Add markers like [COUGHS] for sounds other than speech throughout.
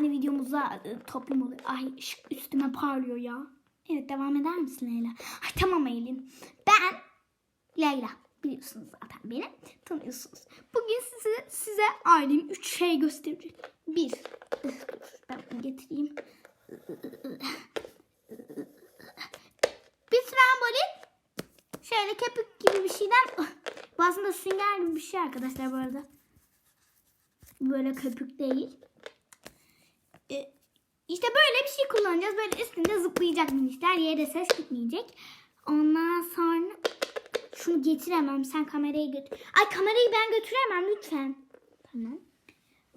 Yani videomuza e, toplum oluyor. Ay ışık üstüme parlıyor ya. Evet devam eder misin Leyla? Ay tamam Eylin. Ben Leyla. Biliyorsunuz zaten beni. Tanıyorsunuz. Bugün size, size ailem 3 şey gösterecek. Bir. Ben bunu getireyim. Bir trambolin. Şöyle köpük gibi bir şeyden. Bu aslında sünger gibi bir şey arkadaşlar bu arada. Böyle köpük değil. İşte böyle bir şey kullanacağız. Böyle üstünde zıplayacak minişler. Yere ses gitmeyecek. Ondan sonra şunu getiremem. Sen kamerayı götür. Ay kamerayı ben götüremem lütfen. Tamam.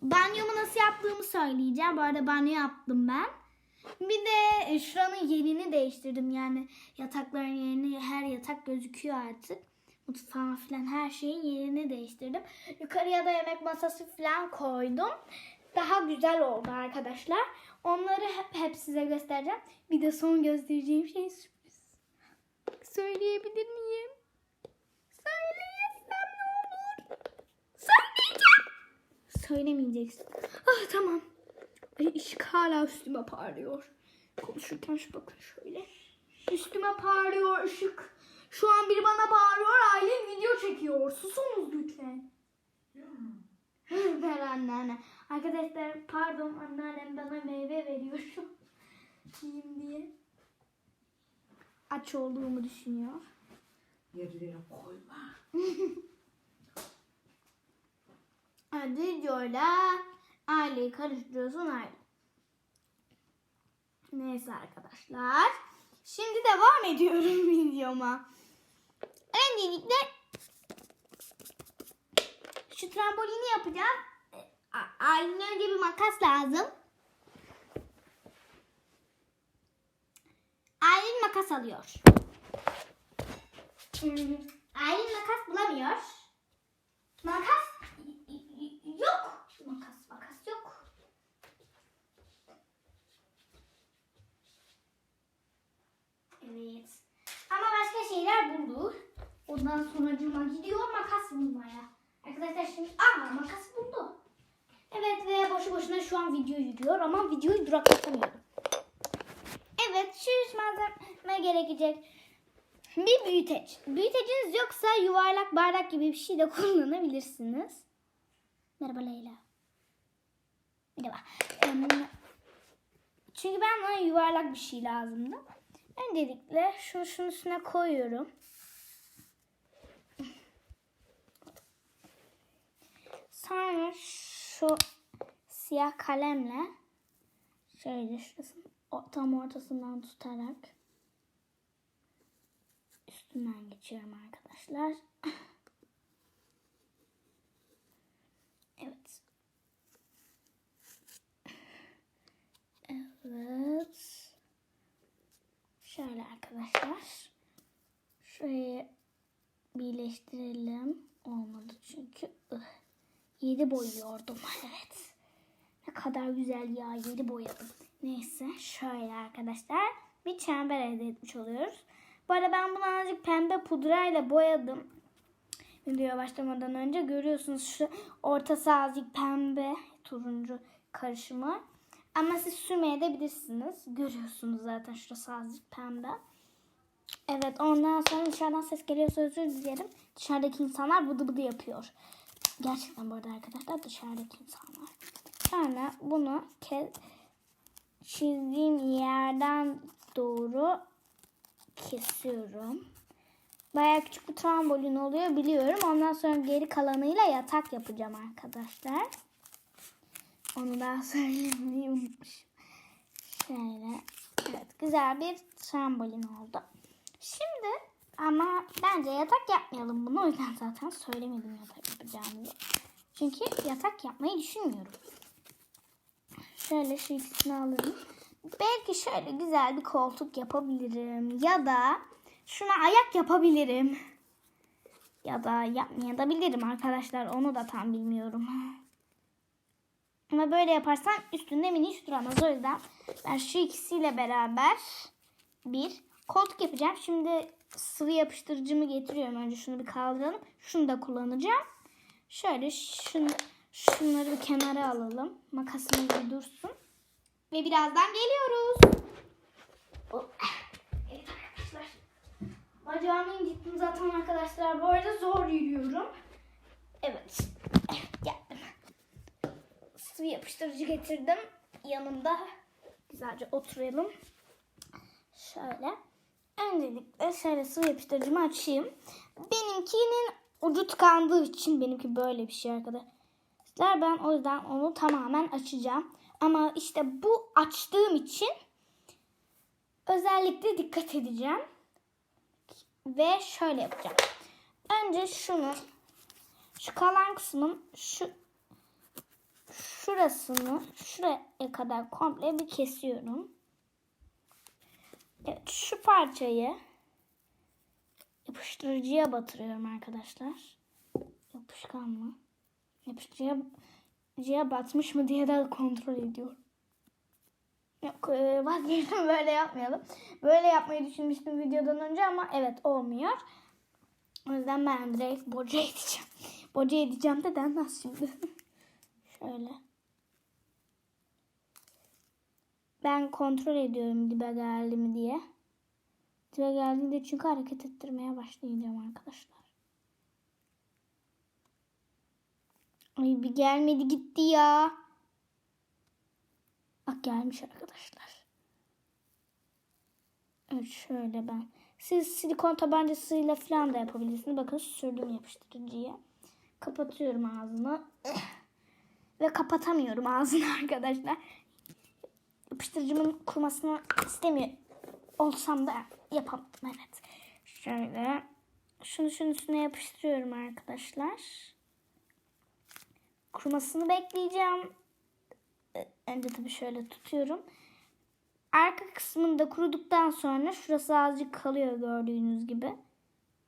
Banyomu nasıl yaptığımı söyleyeceğim. Bu arada banyo yaptım ben. Bir de şuranın yerini değiştirdim. Yani yatakların yerini her yatak gözüküyor artık. Mutfağın falan her şeyin yerini değiştirdim. Yukarıya da yemek masası falan koydum. Daha güzel oldu arkadaşlar. Onları hep hep size göstereceğim. Bir de son göstereceğim şey sürpriz. Söyleyebilir miyim? Söyleyesem ne olur? Söyleyeceğim. Söylemeyeceksin. Ah tamam. Ay ışık hala üstüme parlıyor. Konuşurken şu bakın şöyle. Üstüme parlıyor ışık. Şu an biri bana bağırıyor. Aylin video çekiyor. Susunuz lütfen. Ver anneanne. Arkadaşlar pardon anneannem bana meyve veriyor. Yiyeyim diye. Aç olduğumu düşünüyor. Yerlere koyma. [LAUGHS] Videoyla aileyi karıştırıyorsun aile. Neyse arkadaşlar. Şimdi devam ediyorum [LAUGHS] videoma. Öncelikle şu trambolini yapacağım. A- Ailenin önce bir makas lazım. Aylin makas alıyor. Aylin makas bulamıyor. Makas yok. Makas makas yok. Evet. Ama başka şeyler buldu. Ondan sonra Cuma gidiyor makas bulmaya. Arkadaşlar şimdi aa makas buldu. Evet ve boşu boşuna şu an video yürüyor ama videoyu duraklatamıyorum. Evet şu malzeme gerekecek. Bir büyüteç. Büyüteciniz yoksa yuvarlak bardak gibi bir şey de kullanabilirsiniz. Merhaba Leyla. Merhaba. Çünkü ben bana yuvarlak bir şey lazımdı. Öncelikle şunu şunun üstüne koyuyorum. Sonra şu siyah kalemle şöyle şurasını tam ortasından tutarak üstünden geçiyorum arkadaşlar. [LAUGHS] Evet. Evet. Şöyle arkadaşlar. Şurayı birleştirelim. Olmadı çünkü. Ih. Yedi boyuyordum. Evet. Ne kadar güzel ya. Yedi boyadım. Neyse. Şöyle arkadaşlar. Bir çember elde etmiş oluyoruz. Bu arada ben bunu azıcık pembe pudrayla boyadım. Videoya başlamadan önce görüyorsunuz şu ortası azıcık pembe turuncu karışımı. Ama siz sürmeye de bilirsiniz. Görüyorsunuz zaten şurası azıcık pembe. Evet ondan sonra dışarıdan ses geliyorsa özür dilerim. Dışarıdaki insanlar bıdı bıdı yapıyor. Gerçekten bu arada arkadaşlar dışarıdaki insanlar. Sonra bunu çizdiğim yerden doğru kesiyorum. Bayağı küçük bir trambolin oluyor biliyorum. Ondan sonra geri kalanıyla yatak yapacağım arkadaşlar. Onu daha [LAUGHS] söylemeyi unutmuşum. Şöyle. Evet güzel bir trambolin oldu. Şimdi ama bence yatak yapmayalım bunu. O yüzden zaten söylemedim yatak yapacağımızı. Çünkü yatak yapmayı düşünmüyorum. Şöyle şu ikisini alırım. Belki şöyle güzel bir koltuk yapabilirim. Ya da şuna ayak yapabilirim. Ya da yapmayabilirim arkadaşlar. Onu da tam bilmiyorum. Ama böyle yaparsam üstünde miniş duramaz. O yüzden ben şu ikisiyle beraber bir koltuk yapacağım. Şimdi sıvı yapıştırıcımı getiriyorum. Önce şunu bir kaldıralım. Şunu da kullanacağım. Şöyle şunu, şunları bir kenara alalım. Makasımız bir dursun. Ve birazdan geliyoruz. Oh. Evet arkadaşlar. Bacağımı incittim zaten arkadaşlar. Bu arada zor yürüyorum. Evet. Geldim. Sıvı yapıştırıcı getirdim. Yanımda. Güzelce oturalım. Şöyle. Öncelikle şöyle sıvı yapıştırıcımı açayım. Benimkinin ucu tıkandığı için benimki böyle bir şey arkadaşlar. Ben o yüzden onu tamamen açacağım. Ama işte bu açtığım için özellikle dikkat edeceğim. Ve şöyle yapacağım. Önce şunu şu kalan kısmın şu şurasını şuraya kadar komple bir kesiyorum. Şu parçayı yapıştırıcıya batırıyorum arkadaşlar. Yapışkan mı? Yapıştırıcıya batmış mı diye de kontrol ediyorum. Yok e, vazgeçtim [LAUGHS] böyle yapmayalım. Böyle yapmayı düşünmüştüm videodan önce ama evet olmuyor. O yüzden ben direkt boca edeceğim. [LAUGHS] Boca edeceğim de denmez şimdi. [LAUGHS] Şöyle. Ben kontrol ediyorum dibe geldi mi diye. Dibe geldiğinde çünkü hareket ettirmeye başlayacağım arkadaşlar. Ay bir gelmedi gitti ya. Bak gelmiş arkadaşlar. Evet şöyle ben. Siz silikon tabancasıyla falan da yapabilirsiniz. Bakın sürdüm yapıştırıcıya. Kapatıyorum ağzını. [COUGHS] Ve kapatamıyorum ağzını [LAUGHS] arkadaşlar. Yapıştırıcımın kurumasını istemiyor. Olsam da yapamam. Evet. Şöyle. Şunu şunun üstüne yapıştırıyorum arkadaşlar. Kurumasını bekleyeceğim. Önce tabii şöyle tutuyorum. Arka kısmında kuruduktan sonra şurası azıcık kalıyor gördüğünüz gibi.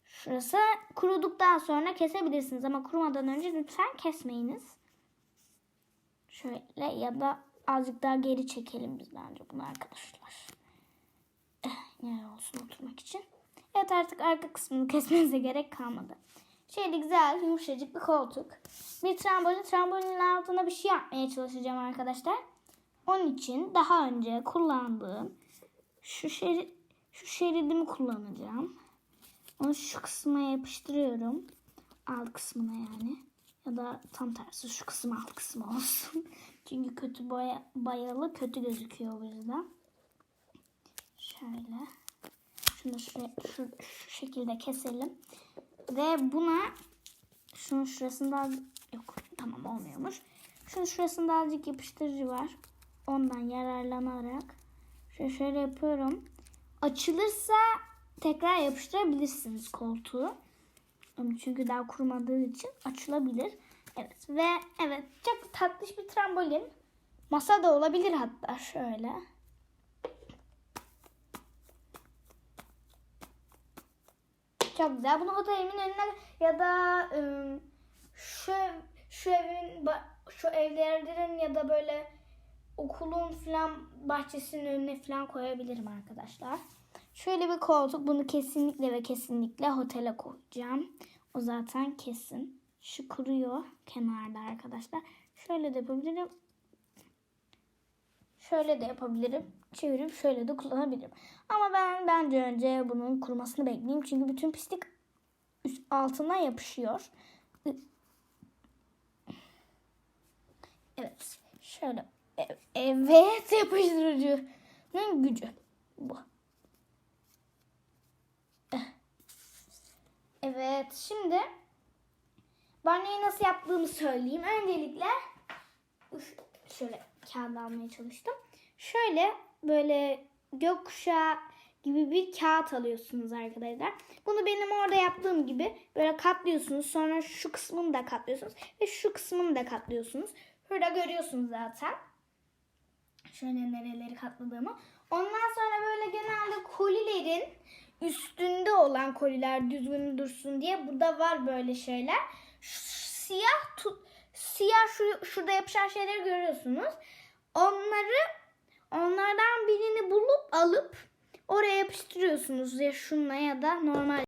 Şurası kuruduktan sonra kesebilirsiniz ama kurumadan önce lütfen kesmeyiniz. Şöyle ya da azıcık daha geri çekelim biz bence bunu arkadaşlar. Yer olsun oturmak için. Evet artık arka kısmını kesmenize gerek kalmadı. Şöyle güzel yumuşacık bir koltuk. Bir trambolin. Trambolinin altına bir şey yapmaya çalışacağım arkadaşlar. Onun için daha önce kullandığım şu şerit, şu şeridimi kullanacağım. Onu şu kısma yapıştırıyorum. Alt kısmına yani. Ya da tam tersi şu kısım alt kısmı olsun. [LAUGHS] Çünkü kötü boya, bayalı kötü gözüküyor o yüzden. Şöyle. Şunu şuraya, şu, şu şekilde keselim. Ve buna şunun şurasında yok tamam olmuyormuş. Şunun şurasında azıcık yapıştırıcı var. Ondan yararlanarak şöyle, şöyle yapıyorum. Açılırsa tekrar yapıştırabilirsiniz koltuğu. Çünkü daha kurumadığı için açılabilir. Evet ve evet çok tatlış bir trambolin. Masa da olabilir hatta şöyle. Çok güzel. Bunu otelimin önüne ya da ım, şu şu evin şu evlerin ya da böyle okulun falan bahçesinin önüne falan koyabilirim arkadaşlar. Şöyle bir koltuk. Bunu kesinlikle ve kesinlikle otele koyacağım. O zaten kesin. Şu kuruyor kenarda arkadaşlar. Şöyle de yapabilirim. Şöyle de yapabilirim. Çevirip şöyle de kullanabilirim. Ama ben bence önce bunun kurumasını bekleyeyim. Çünkü bütün pislik üst altına yapışıyor. Evet. Şöyle. Evet yapıştırıcının gücü. Bu. Evet. Şimdi banyoyu nasıl yaptığımı söyleyeyim. Öncelikle şöyle kağıt almaya çalıştım. Şöyle böyle gökkuşağı gibi bir kağıt alıyorsunuz arkadaşlar. Bunu benim orada yaptığım gibi böyle katlıyorsunuz. Sonra şu kısmını da katlıyorsunuz. Ve şu kısmını da katlıyorsunuz. Şurada görüyorsunuz zaten. Şöyle nereleri katladığımı. Ondan sonra böyle genelde kolilerin üstünde olan koliler düzgün dursun diye burada var böyle şeyler. Şu siyah tut siyah şu, şurada yapışan şeyleri görüyorsunuz. Onları onlardan birini bulup alıp oraya yapıştırıyorsunuz ya şunla ya da normal